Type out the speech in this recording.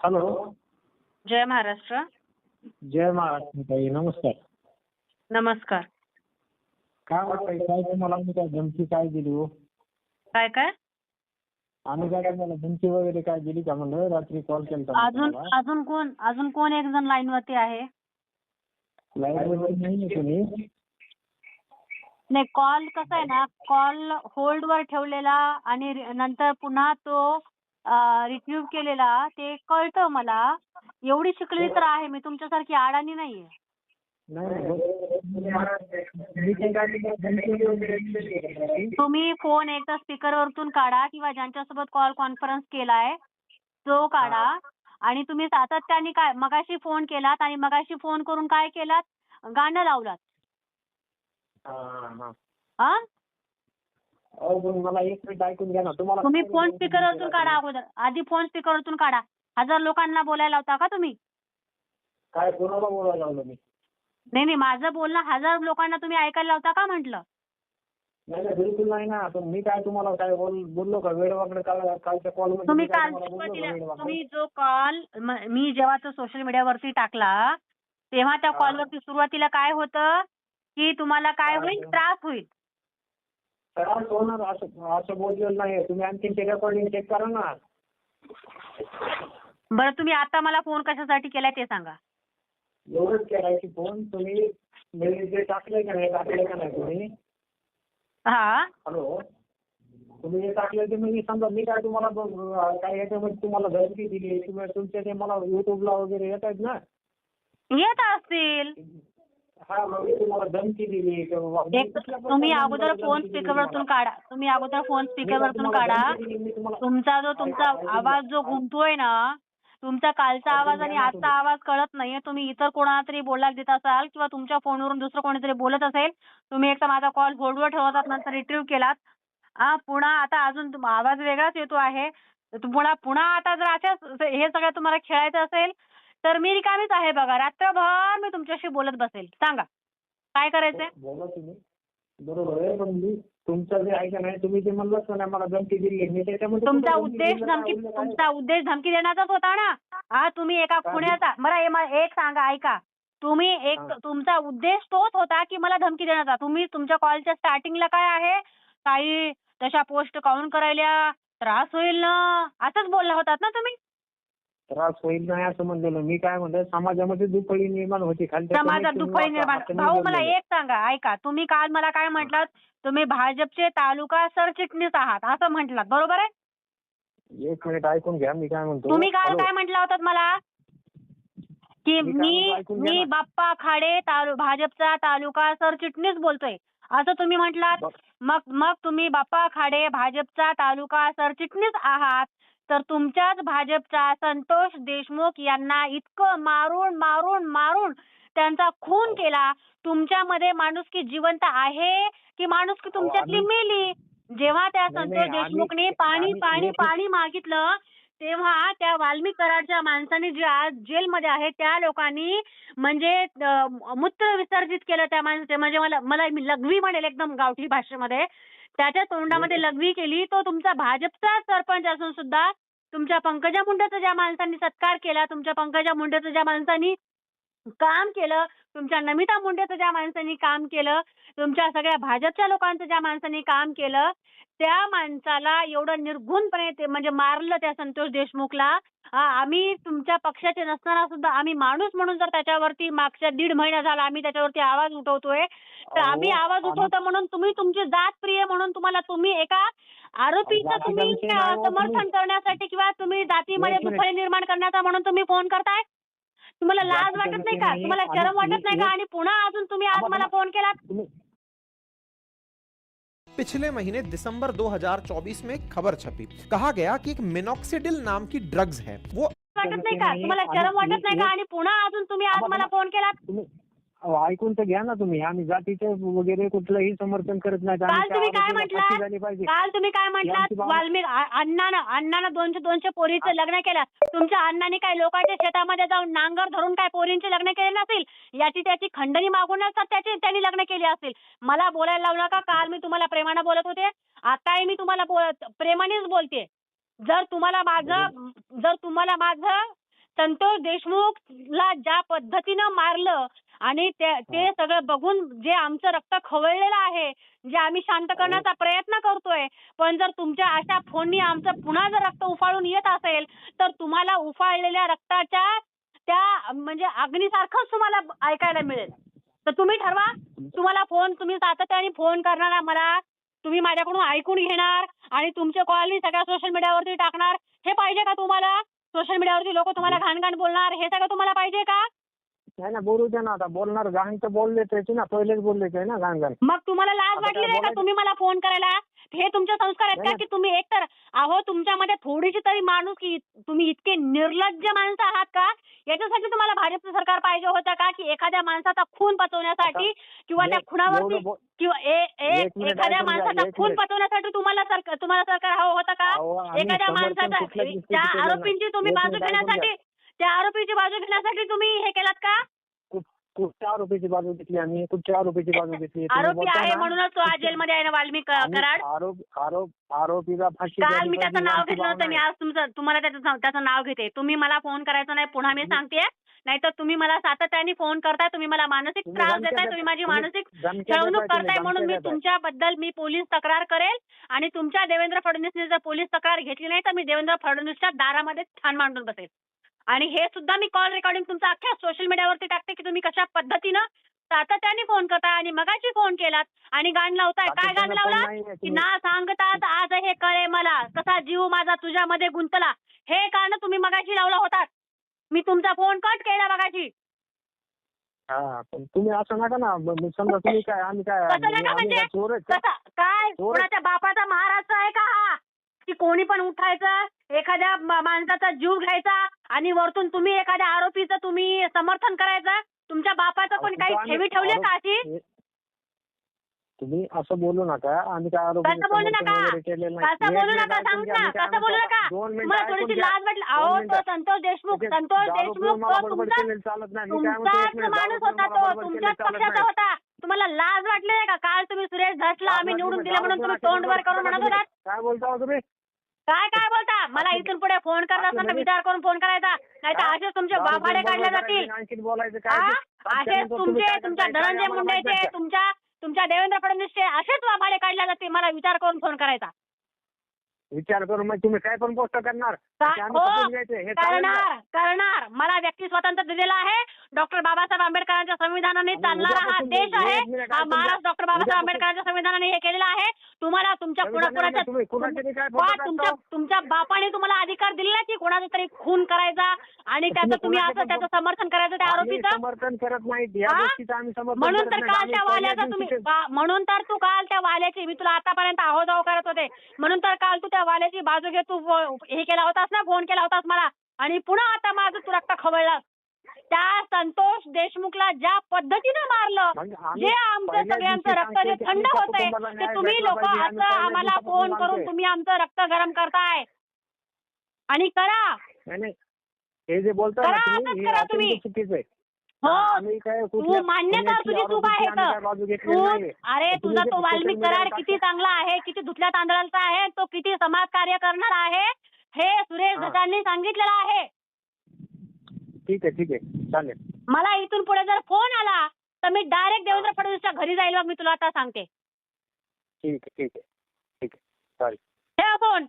Hello जय महाराष्ट्र. जय महाराष्ट्र ताई नमस्कार. नमस्कार. काय वाटतंय काय तुम्हाला आम्ही काय धमकी काय दिली हो? काय काय? आम्ही काय तुम्हाला धमकी वगैरे काय दिली का म्हणलं? रात्री कॉल केलता अजून अजून कोण अजून कोण एक जण लाईन वरती आहे? लाइट वगैरे नाही तुम्ही नाही कॉल कसा आहे ना कॉल होल्ड वर ठेवलेला आणि नंतर पुन्हा तो रिट्रीव्ह केलेला ते कळतं मला. एवढी शिकलेली तर आहे मी तुमच्यासारखी अडाणी नाहीये. तुम्ही फोन एकदा स्पीकर वरतून काढा किंवा ज्यांच्यासोबत कॉल कॉन्फरन्स केलाय तो काढा. आणि तुम्ही सातत्याने काय मगाशी फोन केलात आणि मगाशी फोन करून काय केलात? गाणं लावलात. मला एक मिनिट ऐकून घ्या ना. तुम्हाला तुम्ही फोन स्पीकर वरतून काढा? अगोदर. आधी फोन स्पीकर वरतून काढा. हजार लोकांना बोलायला होता का तुम्ही? काय कोणाला बोलायला लावलं मी? नाही नाही माझं बोलणं हजार लोकांना तुम्ही ऐकायला लावता का म्हटलं? नाही नाही बिलकुल नाही ना. पण मी काय तुम्हाला काय बोल बोललो का? वेळ काल कालच्या कॉल तुम्ही काल तुम्ही जो कॉल मी जेव्हा तो सोशल मीडियावरती टाकला तेव्हा त्या. कॉलवरती सुरुवातीला काय होतं? की तुम्हाला काय होईल? त्रास होईल. त्रास होणार असं असं बोललेलं नाही तुम्ही आणखीन ते रेकॉर्डिंग चेक करा ना. बरं तुम्ही आता मला फोन कशासाठी केलाय ते सांगा. एवढंच करायची फोन तुम्ही म्हणजे जे टाकले का नाही टाकले का नाही तुम्ही? हा. हॅलो. तुम्ही जे टाकले ते मी समजा मी काय तुम्हाला ब- काय याच्यामध्ये तुम्हाला धमकी दिली तुम्ही तुमचे ते मला युट्यूबला वगैरे येत आहेत ना. येत असतील. हा मग मी तुम्हाला धमकी दिली किंवा मी एक कुठल्या तुम्ही अगोदर फोन स्पीकर वरतून? काढा तुम्ही अगोदर फोन स्पीकर वरतून काढा तुमचा जो तुमचा आवाज जो. घुमतोय ना तुमचा कालचा आवाज आणि आजचा. आवाज कळत नाहीये तुम्ही इतर कोणाला तरी बोलायला देत असाल किंवा तुमच्या फोनवरून दुसरं कोणीतरी बोलत असेल तुम्ही एकदा माझा कॉल होल्डवर ठेवतात नंतर रिट्रीव्ह केलात हा पुन्हा आता अजून आवाज वेगळाच येतो आहे पुन्हा पुन्हा आता जर अशाच हे सगळं तुम्हाला खेळायचं असेल तर मी रिकामीच आहे बघा. रात्रभर मी तुमच्याशी बोलत बसेल. सांगा. काय करायचंय? बोला तुम्ही. बरोबर आहे पण मी तुमचं जे ऐका नाही तुम्ही जे म्हणलात का नाही मला धमकी दिली मी त्याच्यामध्ये तुमचा उद्देश धमकी? तुमचा उद्देश धमकी देण्याचाच होता ना? हा तुम्ही एका काय? पुण्याचा मला हे मला एक सांगा ऐका. तुम्ही एक हा. तुमचा उद्देश तोच होता की मला धमकी देण्याचा. तुम्ही तुमच्या कॉलच्या स्टार्टिंगला काय आहे? काही तशा पोस्ट काउंट करायला त्रास होईल ना? असंच बोलला होतात ना तुम्ही? त्रास होईल नाही असं म्हणलेलं. मी काय म्हणतो समाजामध्ये दुफळी निर्माण होती. समाजात असं- निर्माण भाऊ मला. एक सांगा ऐका. तुम्ही काल मला काय म्हटलात? तुम्ही भाजपचे तालुका सरचिटणीस आहात असं म्हटलात. बरोबर आहे? एक मिनिट ऐकून घ्या मी काय म्हणतो? तुम्ही काल. काय म्हटला होतात मला? की मी मी. बाप्पा खाडे तालु भाजपचा तालुका सरचिटणीस बोलतोय. असं तुम्ही म्हटलात. मग मग तुम्ही बाप्पा खाडे भाजपचा तालुका सरचिटणीस आहात. तर तुमच्याच भाजपचा संतोष देशमुख यांना इतकं मारून मारून मारून त्यांचा खून केला. तुमच्यामध्ये माणुसकी जिवंत आहे की माणुसकी तुमच्यातली आम्ही- मेली? जेव्हा त्या संतोष देशमुखने पाणी पाणी पाणी मागितलं तेव्हा त्या वाल्मिक कराडच्या माणसाने जे आज जेलमध्ये आहे त्या लोकांनी म्हणजे मूत्र विसर्जित केलं त्या माणसाचे. म्हणजे मला मला मी लघवी म्हणेल एकदम गावठी भाषेमध्ये. त्याच्या तोंडामध्ये लघवी केली. तो तुमचा भाजपचा सरपंच असून सुद्धा तुमच्या पंकजा मुंडेचा ज्या माणसांनी सत्कार केला तुमच्या पंकजा मुंडेचं ज्या माणसांनी काम केलं तुमच्या नमिता मुंडेचं ज्या माणसांनी काम केलं तुमच्या सगळ्या भाजपच्या लोकांचं ज्या माणसांनी काम केलं त्या माणसाला एवढं निर्घुणपणे ते म्हणजे मारलं त्या संतोष देशमुखला. आम्ही तुमच्या पक्षाचे नसताना सुद्धा आम्ही माणूस म्हणून जर त्याच्यावरती मागच्या दीड महिना झाला आम्ही त्याच्यावरती आवाज उठवतोय तर आम्ही आवाज उठवतो म्हणून तुम्ही तुमची जात प्रिय म्हणून तुम्हाला तुम्ही एका आरोपीचं तुम्ही समर्थन करण्यासाठी किंवा तुम्ही जातीमध्ये. दुफळी निर्माण करण्याचा म्हणून तुम्ही फोन करताय? तुम्हाला लाज वाटत नाही का. तुम्हाला शरम वाटत नाही का? आणि पुन्हा अजून तुम्ही आज मला फोन केला पिछले महीने दिसंबर 2024 में खबर छपी। कहा गया कि एक मिनॉक्सिडिल नाम की ड्रग्स है। वो वाटत नाही का। नाही. तुम्हाला शरम वाटत नाही का? मी- आणि पुन्हा अजून तुम्ही आज मला फ़ोन केला अहो, ऐकून तर घ्या ना तुम्ही. आम्ही जातीचं वगैरे कुठलंही समर्थन करत नाही. काल तुम्ही काय पाहिजे. काल तुम्ही काय बाब- वाल्मिक अण्णानं अण्णानं दोनशे दोनशे पोरीचं लग्न केलं. तुमच्या अण्णाने काय लोकांच्या शेतामध्ये जाऊन नांगर धरून काय पोरींचे लग्न केले नसेल याची त्याची खंडणी मागून नसतात त्याची त्यांनी लग्न केली असतील. मला बोलायला लावू नका. काल मी तुम्हाला प्रेमानं बोलत होते. आताही मी तुम्हाला प्रेमानेच बोलते. जर तुम्हाला माझं जर तुम्हाला माझं संतोष देशमुखला ज्या पद्धतीनं मारलं आणि ते ते सगळं बघून जे आमचं रक्त खवळलेलं आहे जे आम्ही शांत करण्याचा प्रयत्न करतोय पण जर तुमच्या अशा फोननी आमचं पुन्हा जर रक्त उफाळून येत असेल तर तुम्हाला उफाळलेल्या रक्ताच्या त्या म्हणजे अग्नीसारखंच तुम्हाला ऐकायला मिळेल. तर तुम्ही ठरवा तुम्हाला फोन तुम्ही सातत्याने फोन करणार मला तुम्ही माझ्याकडून ऐकून घेणार आणि तुमचे कॉल मी सगळ्या सोशल मीडियावरती टाकणार हे पाहिजे का तुम्हाला? सोशल मीडियावरती लोक तुम्हाला घाण घाण बोलणार हे सगळं तुम्हाला पाहिजे का? नाही ना बोलू दे ना आता. बोलणार घाण तर बोलले त्याची ना पहिलेच बोलले ते ना घाण घाण मग तुम्हाला लाज वाटली नाही का? तुम्ही मला फोन करायला? हे तुमचे संस्कार आहेत का. की तुम्ही एकतर अहो तुमच्यामध्ये थोडीशी तरी माणूस की तुम्ही इतके निर्लज्ज माणसं आहात का याच्यासाठी तुम्हाला भाजपचं सरकार पाहिजे होतं का की एखाद्या माणसाचा खून पचवण्यासाठी किंवा त्या एक- बो- किंवा एक एखाद्या माणसाचा एक खून. पचवण्यासाठी तुम्हाला सरकार तुम्हाला सरकार हवं होतं का एखाद्या माणसाचा त्या. आरोपींची तुम्ही एक बाजू घेण्यासाठी त्या आरोपीची बाजू घेण्यासाठी तुम्ही हे केलात कु- कुठच्या आरोपीची बाजू घेतली आम्ही कुठच्या आरोपीची बाजू घेतली आरोपी आहे? म्हणूनच तो आज जेलमध्ये आहे ना वाल्मिक कराड आरोप आरोप आरोपीला फाशी काल मी त्याचं नाव घेतलं होतं मी. आज तुमचं तुम्हाला त्याचं नाव- त्याचं नाव घेते तुम्ही मला फोन करायचा नाही पुन्हा मी सांगते नाहीतर तुम्ही मला सातत्याने फोन करताय तुम्ही मला मानसिक त्रास देताय देता- तुम्ही माझी मानसिक छळवणूक करताय म्हणून मी. तुमच्याबद्दल मी पोलीस तक्रार करेल आणि तुमच्या देवेंद्र फडणवीसने जर पोलीस तक्रार घेतली नाही तर मी देवेंद्र फडणवीसच्या दारामध्ये ठाण मांडून बसेल आणि हे सुद्धा मी कॉल रेकॉर्डिंग तुमचं अख्ख्या सोशल मीडियावरती टाकते की तुम्ही कशा पद्धतीनं सातत्याने फोन करताय आणि मगाशी फोन केलात आणि गाण लावताय. काय गाण लावला की. ना सांगतात आज हे कळे मला. कसा जीव माझा तुझ्यामध्ये गुंतला. हे गाणं तुम्ही मगाशी लावला होतात. मी तुमचा फोन कट केला मगाशी. हा पण तुम्ही असं नका ना. समजा तुम्ही काय आम्ही काय म्हणजे? काय कोणाच्या बापाचा महाराष्ट्र आहे का हा? की कोणी पण उठायचं एखाद्या माणसाचा जीव घ्यायचा आणि वरतून तुम्ही एखाद्या आरोपीचं तुम्ही समर्थन करायचं तुमच्या बापाचं पण काही ठेवी ठेवली का अशी? तुम्ही असं बोलू नका. आम्ही काय आरोप कसं बोलू नका? कसं बोलू नका सांग ना. कसं बोलू नका. ऐकून थोडीशी. लाज वाटली. अहो तो. संतोष देशमुख संतोष देशमुख मला तो तुमचा तुमचाच माणूस होता तो मला तुमच्याच पक्षाचा. होता. तुम्हाला लाज वाटली नाही का? काल तुम्ही सुरेश धसला आम्ही निवडून दिलं म्हणून तुम्ही तोंड वर करून म्हणत होता काय बोलता हो तुम्ही? काय काय बोलता मला इथून पुढे फोन करत असं असताना विचार करून फोन करायचा नाही तर? असेच तुमचे बाफाडे काढले जातील बोलायचं काय हा? असेच तुमचे तुमच्या? धनंजय मुंडेचे? तुमच्या तुमच्या देवेंद्र फडणवीसचे असेच वाफाडे काढले जातील मला विचार करून फोन करायचा विचार करून मग तुम्ही काय पण पोस्ट करणार का- ते आम्ही हो, घ्यायचे. हे चालेल? करणार करणार मला व्यक्ती स्वातंत्र्य दिलेलं आहे डॉक्टर बाबासाहेब आंबेडकरांच्या संविधानाने आणि चालणारा हा उद्यापासून देश एक आहे मिनिट हा ऐकून घ्या. महाराष्ट्र डॉक्टर बाबासाहेब उद्यापासून- आंबेडकरांच्या संविधानाने हे केलेलं आहे तुम्हाला तुमच्या कुणाकुणाच्या तुम्ही कुणाचे बी काय वा, फोटो तुमच्या? तुमच्या बापाने तुम्हाला अधिकार दिलेला की कोणाचा तरी खून करायचा आणि त्याचं तुम्ही तुम्ही कोणाचे असं पण त्याचं समर्थन करायचं त्या आम्ही आरोपीचं समर्थन करत नाहीत या हा? गोष्टीचं आम्ही समर्थन म्हणून करत तर नाही. काल आम्ही त्या पहिल्या वाल्याचा तुम्ही का- म्हणून तर तू काल त्या वाल्याची मी तुला आतापर्यंत आहो करत होते म्हणून तर काल तू त्या वाल्याची बाजू घे. तू हे केला होतास ना फोन केला होतास मला. आणि पुन्हा आता माझं तू रक्त खवळलास त्या संतोष देशमुखला ज्या पद्धतीनं मारलं म्हणजे जे आमचं सगळ्यांचं रक्त जे थंड होतंय कुटुंबाला ते तुम्ही लोक असं आम्हाला फोन करून. तुम्ही आमचं रक्त गरम करताय. आणि करा. हे जे बोलताय ना करा, तुम्ही हे तू मान्य कर तुझी चूक आहे तर. अरे तुझा तो वाल्मिक करार वर किती चांगला आहे किती धुतल्या तांदळाचा आहे तो किती समाजकार्य करणार आहे हे सुरेश. धसांनी सांगितलेलं आहे. ठीक आहे ठीक आहे. चालेल. मला इथून पुढे जर फोन आला तर मी डायरेक्ट देवेंद्र फडणवीसच्या घरी जाईल मग मी तुला आता सांगते. ठीक आहे ठीक आहे. ठीक आहे. चालेल. ठेव फोन.